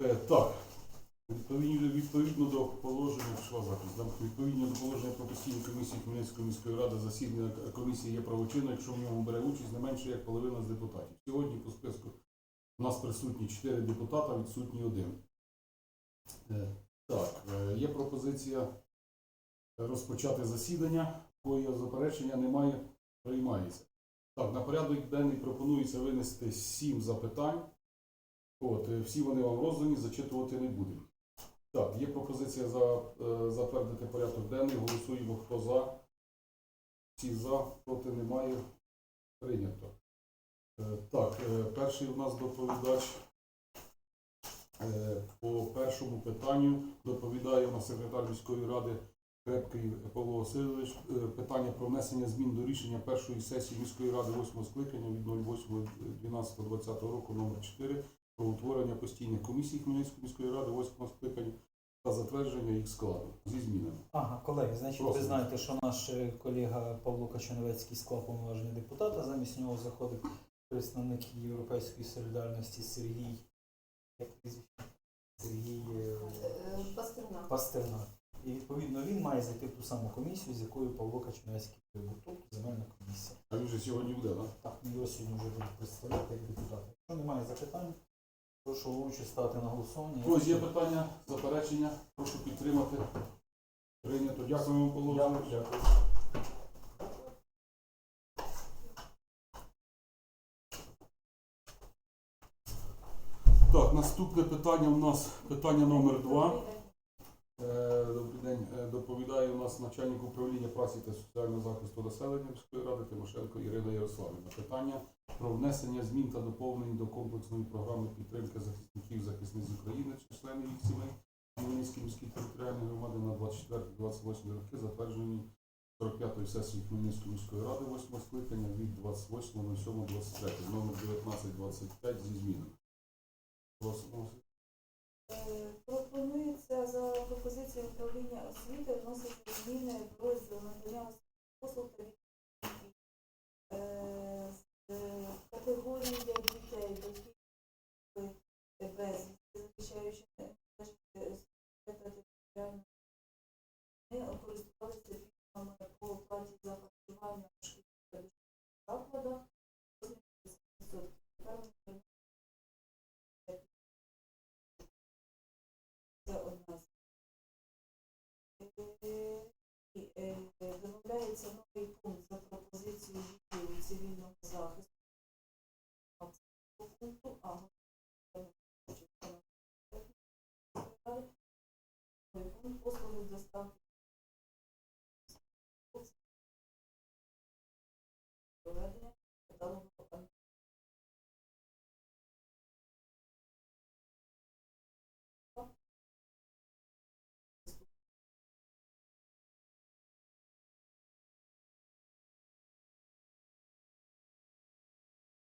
Е, Так. Відповідно, відповідно до положення, відповідно до положення про постійні комісії Хмельницької міської ради засідання комісії є правочинне, якщо в ньому бере участь не менше як половина з депутатів. Сьогодні по списку у нас присутні 4 депутата, відсутній один. Е, Так, е, є пропозиція розпочати засідання, кої заперечення немає, приймається. Так, на порядок денний пропонується винести сім запитань. От, е, всі вони вам роздані, зачитувати не будемо. Так, є пропозиція за, е, затвердити порядок денний. Голосуємо, хто за. Всі за, проти немає. Прийнято. Е, Так, перший у нас доповідач. По першому питанню доповідає у нас секретар міської ради Крепкий Павло Васильович. Питання про внесення змін до рішення першої сесії міської ради 8 скликання від 08.12.20 року номер 4 про утворення постійних комісій Хмельницької міської ради 8 скликання та затвердження їх складу зі змінами. Ага, колеги, значить, ви знаєте, що наш е, колега Павло Качановецький склав повноваження депутата. Замість нього заходить представник Європейської солідарності Сергій. Як? Сергій е, Пастернак. Пастернак. І відповідно він має зайти в ту саму комісію, з якою Павло Качановецький прибув. Тобто земельна комісія. А він же сьогодні буде, так? Так, його сьогодні вже будемо представляти як депутата. Якщо немає запитань, прошу лучше стати на голосування. Ось є питання, заперечення. Прошу підтримати. Прийнято. Дякуємо, Павло. Дякую. Дякую. Так, наступне питання у нас питання номер два. Доповідає у нас начальник управління праці та соціального захисту населення міської ради Тимошенко Ірина Ярославівна. Питання про внесення змін та доповнень до комплексної програми підтримки захисників захисниць України, членів їх сімей Хмельницької міської територіальної громади на 24-28 роки, затверджені 45-ї сесії Хмельницької міської ради 8 скликання від 28.07.23, номер 1925 зі змінами. Просимо. Управління освіти вносить зміни до надання послуг та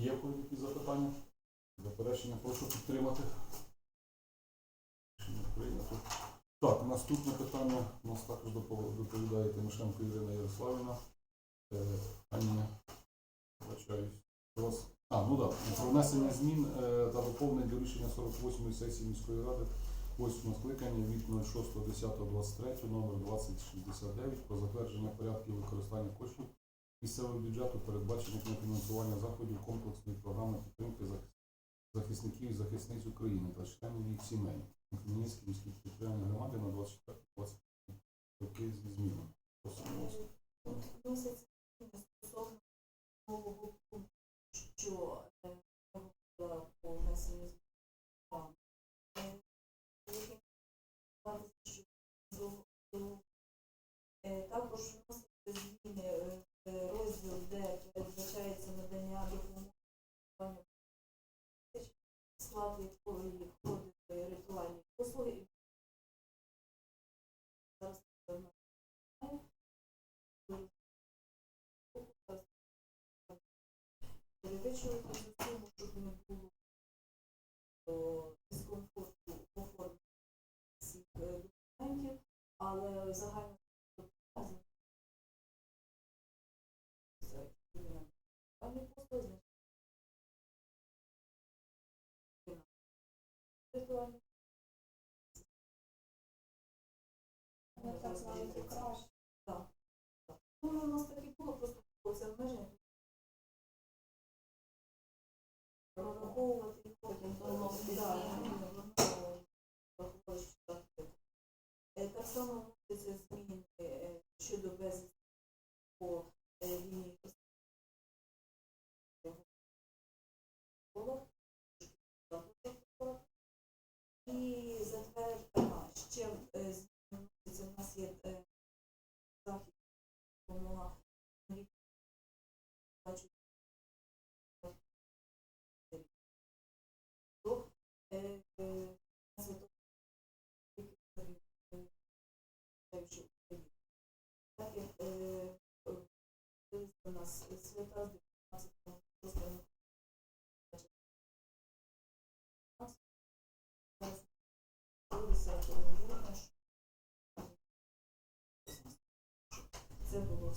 Є якісь запитання? Заперечення прошу підтримати. Так, наступне питання у нас також доповідає Тимошенко Ірина Ярославівна. Е, Ані, вибачаюсь. А, ну так, про внесення змін е, та доповнень до рішення 48-ї сесії міської ради 8 скликання від 06.10.23 номер 2069 про затвердження порядків використання коштів місцевого бюджету передбачено на фінансування заходів комплексної програми підтримки захисників і захисниць України та членів їх сімей Хмельницькій міській територіальної громади на 24-25 роки зі змінами. заперечувати за тому, щоб не було о, дискомфорту по формі всіх е, документів, але загально Ми так навіть краще. Так. Ну, у нас todo.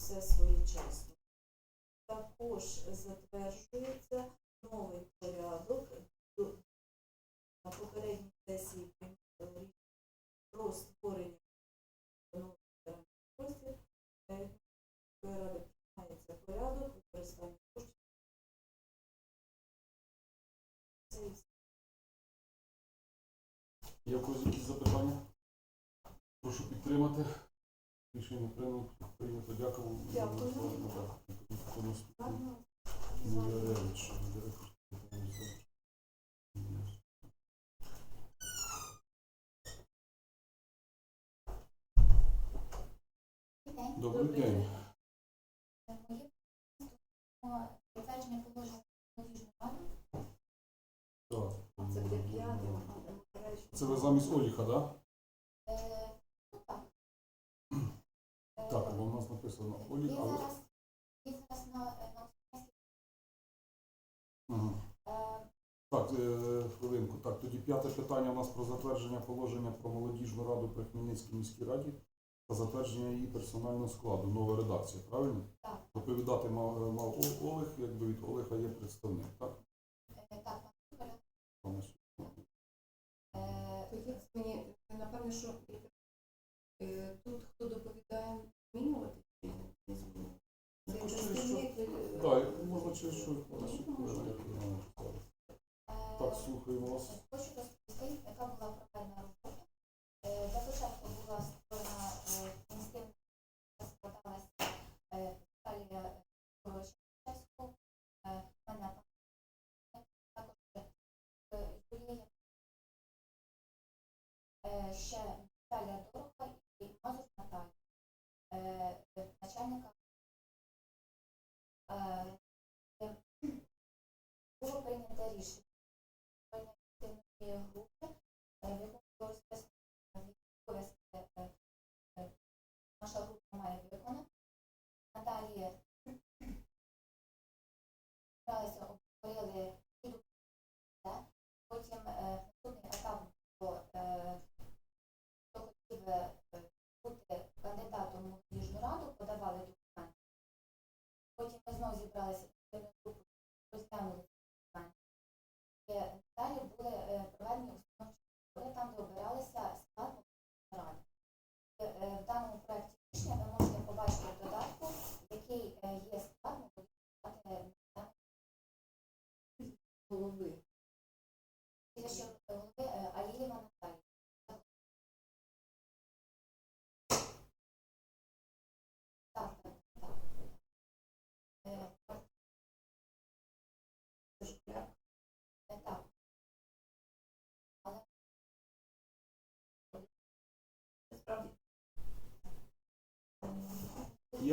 Все своєчасно. Також затверджується новий порядок до- на попередній сесії про створення простір. Е, Ради приймається порядок використання коштів. Якісь запитання? Прошу підтримати. Рішення прийнято. Прийнято. Дякую. Добрий день. Затвердження положення. Так. Це для п'ятого. Це ви замість Оліха, так? Е, ну так. Е, Так, бо в нас написано Оліх, Є але. зараз, є зараз на, на Українській, Ага. е, Так, е, хвилинку. Так, тоді п'яте питання у нас про затвердження положення про молодіжну раду при Хмельницькій міській раді та затвердження її персонального складу. Нова редакція, правильно? Так. Доповідати мав, мав Олег, якби від Олега є представник, так? е, так, пане Е, мені напевно, що е, тут хто доповідає змінювати не змінювати. Ну, Так, можна через що Так, слухаємо вас. Ще Наталія Дорога і Мазус Наталія, е, е, начальника.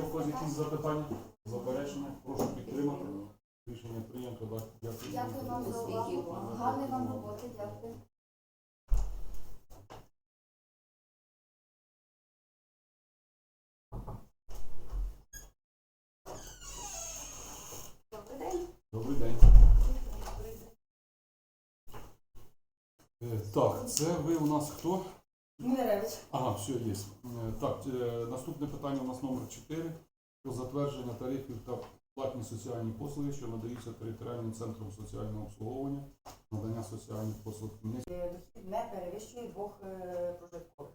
Є в когось якісь запитання? Заперечення? Прошу підтримати. Рішення прийнято. Так, Дякую. Дякую вам за увагу. Гарної вам роботи, дякую. добрий день. Добрий день. Е, Так, це ви у нас хто? Миревич. Ага, все є. Е, Так, е, наступне питання у нас номер 4 про затвердження тарифів та платні соціальні послуги, що надаються територіальним центром соціального обслуговування, надання соціальних послуг. Е, дохід не перевищує двох прожиткових.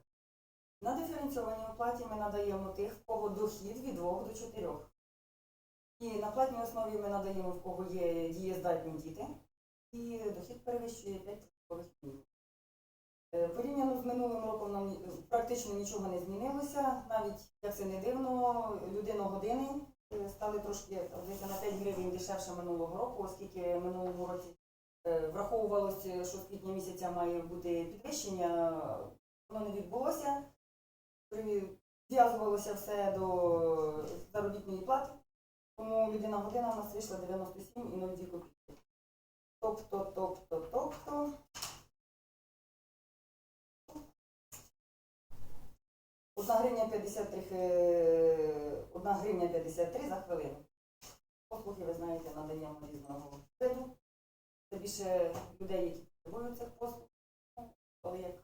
На диференційованій оплаті ми надаємо тих, в кого дохід від 2 до 4. І на платній основі ми надаємо, в кого є дієздатні діти, і дохід перевищує 5 трудових мінімумів. Е, Порівняно з минулим роком нам практично нічого не змінилося. Навіть, як це не дивно, людиногодини е, стали трошки на 5 гривень дешевше минулого року, оскільки минулому році е, враховувалося, що з квітня місяця має бути підвищення, воно не відбулося. Прив'язувалося все до заробітної плати, тому людина година у нас вийшла 97 і 0,2 копійки. Тобто, тобто, тобто. Одна гривня 53, е, одна гривня 53 за хвилину. Послуги, ви знаєте, надаємо різного виду. Це більше людей, які потребують цих послуг. Ну, Але як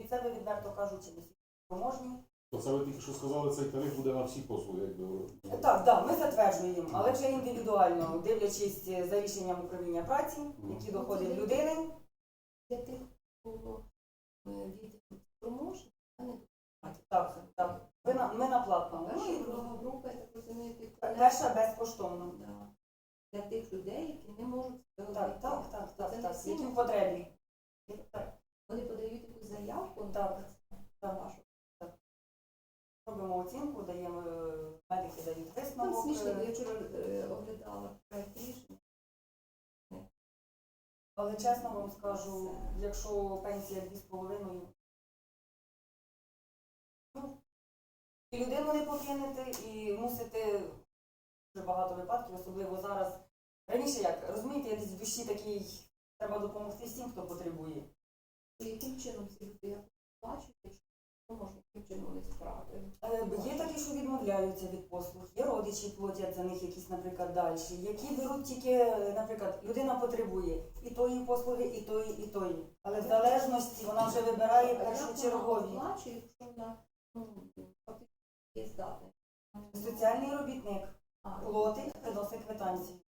від себе відверто кажучи, не всі спроможні. То це ви тільки що сказали, цей тариф буде на всі послуги, якби. Так, так, ми затверджуємо, але вже індивідуально, дивлячись за рішенням управління праці, які доходи людини. Для тих, кого е, діти спроможні, а не Так, так. Ми на, ми на платному. Ну, перша і друга група, я так розумію, перша безкоштовно. Да. Для тих людей, які не можуть Так, так, так, Тобто так, так. всі Які в потребі. Так, Вони подають таку заявку Так, на так. вашу. Робимо оцінку, даємо е, медики дають Там висновок. смішно, бо е, я вчора е, оглядала проект рішення. Але чесно вам скажу, якщо пенсія 2,5, людину і мусите дуже багато випадків, особливо зараз. Раніше як, розумієте, я десь в душі такий, треба допомогти всім, хто потребує. Яким чином ці люди бачу, якщо можна, яким чином вони справи. Е, Є такі, що відмовляються від послуг, є родичі платять за них якісь, наприклад, далі, які беруть тільки, наприклад, людина потребує і тої послуги, і тої, і тої. Але в залежності вона вже вибирає першочергові. оплачує, якщо вона Соціальний робітник А, приносить квитанції.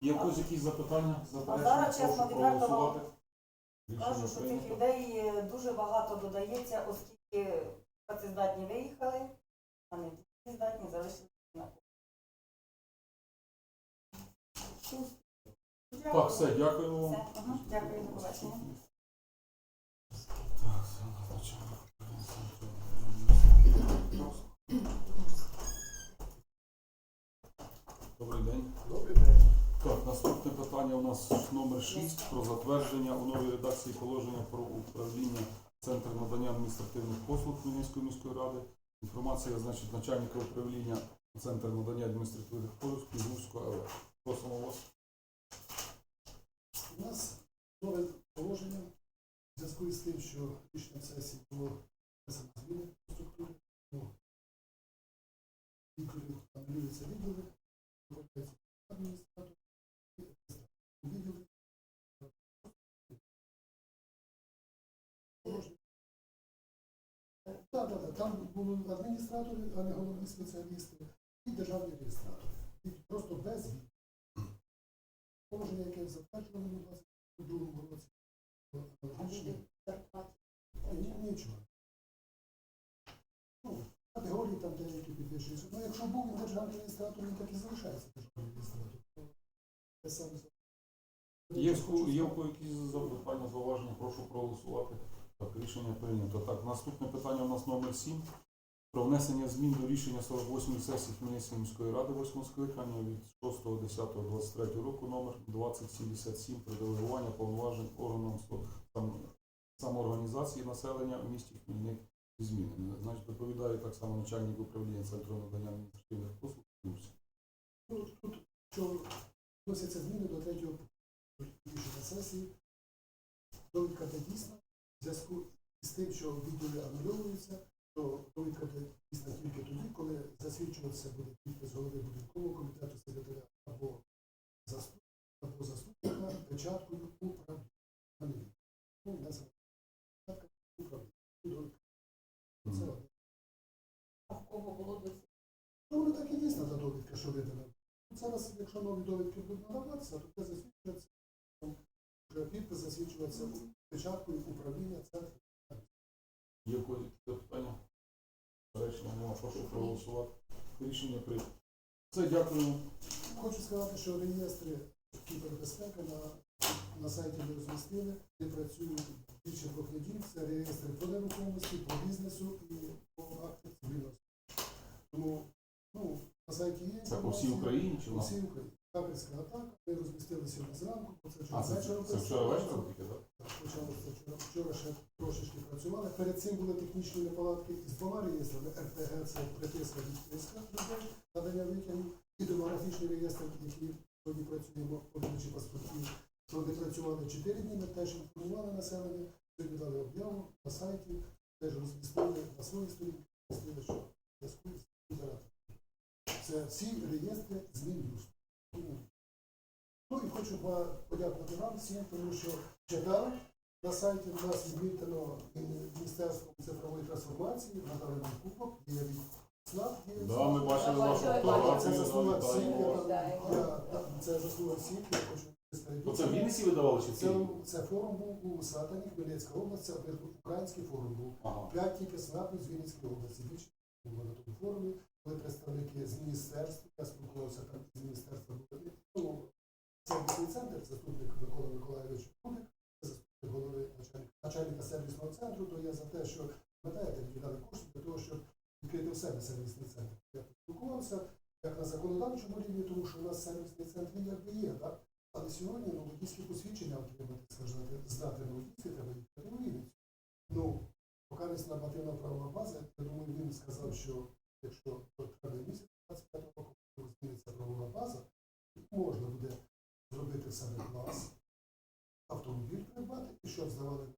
Є в когось якісь запитання? Заперечення? зараз, чесно, Прошу відверто вам проголосувати. Рішення Кажу, що цих прийнято. людей дуже багато додається, оскільки працездатні виїхали, а не здатні залишилися на Так, все, дякуємо вам. Все, ага, дякую, до побачення. Добрий день. Добрий день. Так, наступне питання у нас номер 6 про затвердження у новій редакції положення про управління Центр надання адміністративних послуг Хмельницької міської ради. Інформація, значить, начальника управління Центр надання адміністративних послуг Кузьмівського АВ. Просимо вас. У нас нове положення в зв'язку із тим, що рішення сесії було внесено зміни структури. Відділі анулюються відділи, адміністратор, відділи. Так. Там були адміністратори, а не головні спеціалісти, і державні реєстратори. І просто без. Положення, яке затверджено у 22 році, то а аналогічно люди зарплати. ні- нічого. Ну, категорії там деякі підвищуються. Ну, якщо був він державний так і залишається. Є, в ко- кого якісь запитання, зауваження, прошу проголосувати. Так, рішення прийнято. Так, наступне питання у нас номер 7. Про внесення змін до рішення 48-ї сесії Хмельницької міської ради 8 скликання від 6.10.23 року номер 2077 про делегування повноважень органам сам- самоорганізації населення в місті Хмельник змінами. Значить, доповідає так само начальник управління Центру надання адміністративних послуг. Курс. Тут, що вносяться зміни до третього рішення сесії. Довідка де дійсна. В зв'язку з тим, що відділи анульовуються, то довідка дійсна тільки тоді, коли засвідчуватися буде підпис голови будинкового комітету секретаря або заступника, або заступника печаткою управління. Ну, не за управління. Це одне. А в кого було до цього? Ну, воно так і дійсна та довідка, що видана. Зараз, якщо нові довідки будуть надаватися, то це засвідчується, підпис засвідчується печаткою управління центру. Є когось запитання? Речення нема, прошу проголосувати. Рішення прийнято. Все, дякую. Хочу сказати, що реєстри кібербезпеки на, на сайті ми розмістили, де працюють більше двох неділь. Це реєстри по нерухомості, по бізнесу і по актах цивільного. Тому ну, на сайті є Це по всій. Україні чи По всій Україні. Хакерська атака. Ми розмістили сьогодні зранку, бо це вчора вечором. це вчора вечором тільки, так? Почали це вчора, вчора ще трошечки працювали. Перед цим були технічні неполадки із двома реєстрами. РТГ це приписка відписка людей, надання витягів, і демографічний реєстр, який сьогодні працюємо по видачі паспортів. Вони працювали 4 дні, ми теж інформували населення, сьогодні дали об'яву на сайті, теж розмістили на своїй сторінці, що зв'язку з інтернетом. Це всі реєстри змін. Ну і хочу подякувати вам всім, тому що читали. На сайті у нас відмітено Міністерством цифрової трансформації, надали нам кубок, є від СНАП, є Да, ми бачили вашу фотографію. це заслуга всіх, я там- я- це заслуга всіх, я хочу Оце в Вінниці видавали чи це, це форум був у Сатані, Хмельницька область, це український форум був. Ага. П'ять тільки СНАПів з Вінницької області. Більше форумі. Були представники з міністерств. Я спілкувався там з міністерства. Ну, це центр, заступник Микола Миколаївич Кудик, заступник голови начальника, начальника сервісного центру. То я за те, що пам'ятаєте, віддали кошти для того, щоб відкрити в себе сервісний центр. Я спілкувався як на законодавчому рівні, тому що у нас сервісний центр якби є, так? Але сьогодні ну, водійські посвідчення отримати, сказати, здати на водійське треба їхати у. Ну, поки не нормативна правова база, я думаю, він сказав, що якщо до місяця 25 року зміниться правова база, можна буде зробити себе клас, автомобіль придбати і щоб здавали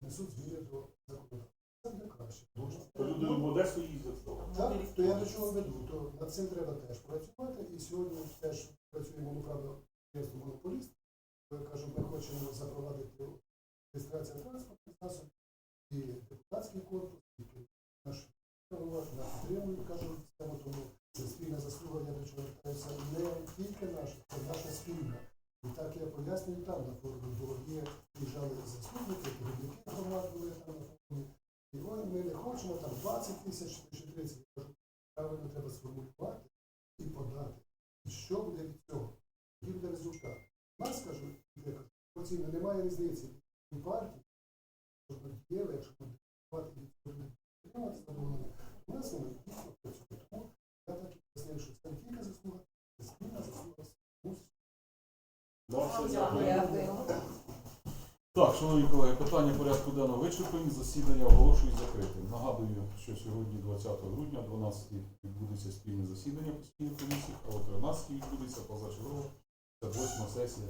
несуть зміни до законодавства. Це буде краще. То люди в Одесу їздять. то. Так, то я до чого веду, то над цим треба теж працювати. І сьогодні теж працюємо ну, правда, монополіст. Я кажу, ми хочемо запровадити реєстрацію транспортних засобів і депутатський корпус, і наш голова, я підтримую, кажу, систему, тому це спільна заслуга, я чого вертаюся, не тільки наша, це наша спільна. І так я пояснюю там на форумі, бо є приїжджали заступники, керівники громад були там на форумі. І ой, ми не хочемо там 20 тисяч чи 30. Я кажу, правильно треба сформулювати і подати. І що буде від цього? Який буде результат? Нас, кажу, я кажу, оцінно немає різниці у партії, діяли, якщо ми депутати від цього не отримати задоволення. У нас воно дійсно працює. Тому я так пояснив, що це не тільки заслуга, це спільна заслуга. Так, шановні колеги, питання порядку денного вичерпані, засідання оголошую закритим. Нагадую, що сьогодні, 20 грудня, 12 відбудеться спільне засідання постійної комісії, а о 13 відбудеться позачергова, це восьма сесія.